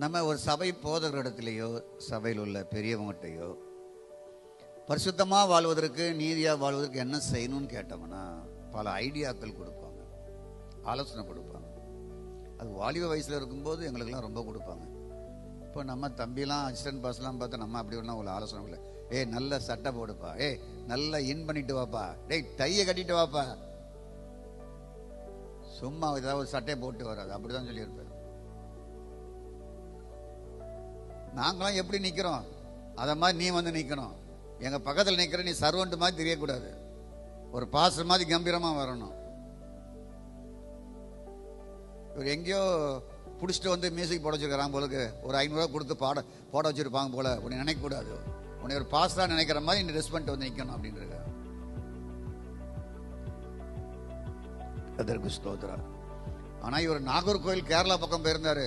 நம்ம ஒரு சபை போதகரிடத்திலேயோ சபையில் உள்ள பெரியவங்ககிட்டையோ பரிசுத்தமாக வாழ்வதற்கு நீதியாக வாழ்வதற்கு என்ன செய்யணும்னு கேட்டோம்னா பல ஐடியாக்கள் கொடுப்பாங்க. ஆலோசனை கொடுப்பாங்க. அது வாலிப வயசில் இருக்கும்போது எங்களுக்கெல்லாம் ரொம்ப கொடுப்பாங்க. இப்போ நம்ம தம்பிலாம் அசிஸ்டன்ட் பாஸ்லாம் பார்த்தா நம்ம அப்படி ஒன்றும் ஒரு ஆலோசனை இல்லை ஏய் நல்ல சட்டை போடுப்பா. ஏய் நல்லா இன் பண்ணிட்டு வாப்பா. டேய் டையை கட்டிட்டு வாப்பா. சும்மா ஏதாவது ஒரு சட்டையை போட்டு வராது. அப்படிதான் சொல்லியிருப்பேன் நாங்களாம் எப்படி நிற்கிறோம் அதை மாதிரி நீ வந்து நிற்கணும் எங்கள் பக்கத்தில் நிற்கிற நீ சர்வன்ட் மாதிரி தெரியக்கூடாது. ஒரு பாஸ்டர் மாதிரி கம்பீரமாக வரணும். இவர் எங்கேயோ பிடிச்சிட்டு வந்து மியூசிக் போட வச்சுருக்கிறாங்க போலுக்கு. ஒரு ஐநூறுரூவா கொடுத்து பாட போட வச்சுருப்பாங்க போல. உன்னை நினைக்கக்கூடாது. உன்னை ஒரு பாஸ்டராக நினைக்கிற மாதிரி நீ ட்ரெஸ் பண்ணிட்டு வந்து நிற்கணும் அப்படின்றது அதற்கு ஸ்தோத்ரா ஆனால் இவர் நாகர்கோவில் கேரளா பக்கம் போயிருந்தாரு.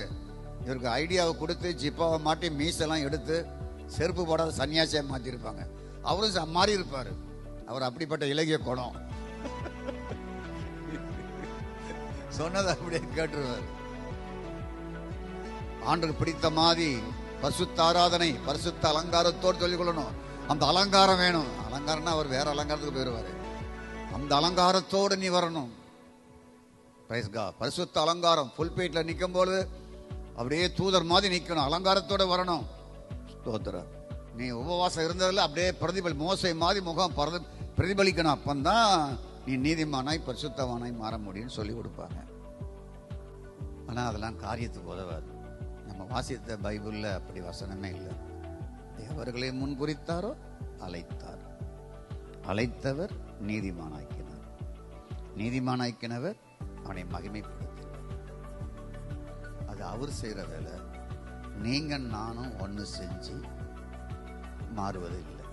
இவருக்கு ஐடியாவை கொடுத்து ஜிப்பாவை மாட்டி மீசெல்லாம் எடுத்து செருப்பு போடாத சன்னியாசியாக மாற்றிருப்பாங்க அவரும் மாறி இருப்பார். அவர் அப்படிப்பட்ட இலகிய குணம். சொன்னதை அப்படியே கேட்டுருவார். ஆண்டுக்கு பிடித்த மாதிரி பரிசுத்த ஆராதனை பரிசுத்த அலங்காரத்தோடு சொல்லிக் கொள்ளணும். அந்த அலங்காரம் வேணும். அலங்காரம்னா அவர் வேற அலங்காரத்துக்கு போயிடுவார் அந்த அலங்காரத்தோடு நீ வரணும். பரிசுத்த அலங்காரம் ஃபுல் பேட்ல நிற்கும் போது அப்படியே தூதர் மாதிரி நிற்கணும் அலங்காரத்தோட வரணும். ஸ்தோத்திரம் நீ உபவாசம் இருந்ததில் அப்படியே பிரதிபலி மோசை மாதிரி முகம் பிரதி- பிரதிபலிக்கணும். அப்பந்தான் நீ நீதிமானாய் பரிசுத்தவானாய் மாற முடியும்னு சொல்லி கொடுப்பாங்க. ஆனா அதெல்லாம் காரியத்துக்கு உதவாது. நம்ம வாசித்த பைபிள்ல அப்படி வசனமே இல்லை. தேவர்களை முன் குறித்தாரோ அழைத்தார். அழைத்தவர் நீதிமானாக்கினார். நீதிமானாக்கினவர் அவனை மகிமைப்படுத்த இது அவர் செய்யற வேலை நீங்கள் நானும் ஒன்று செஞ்சு மாறுவது இல்லை.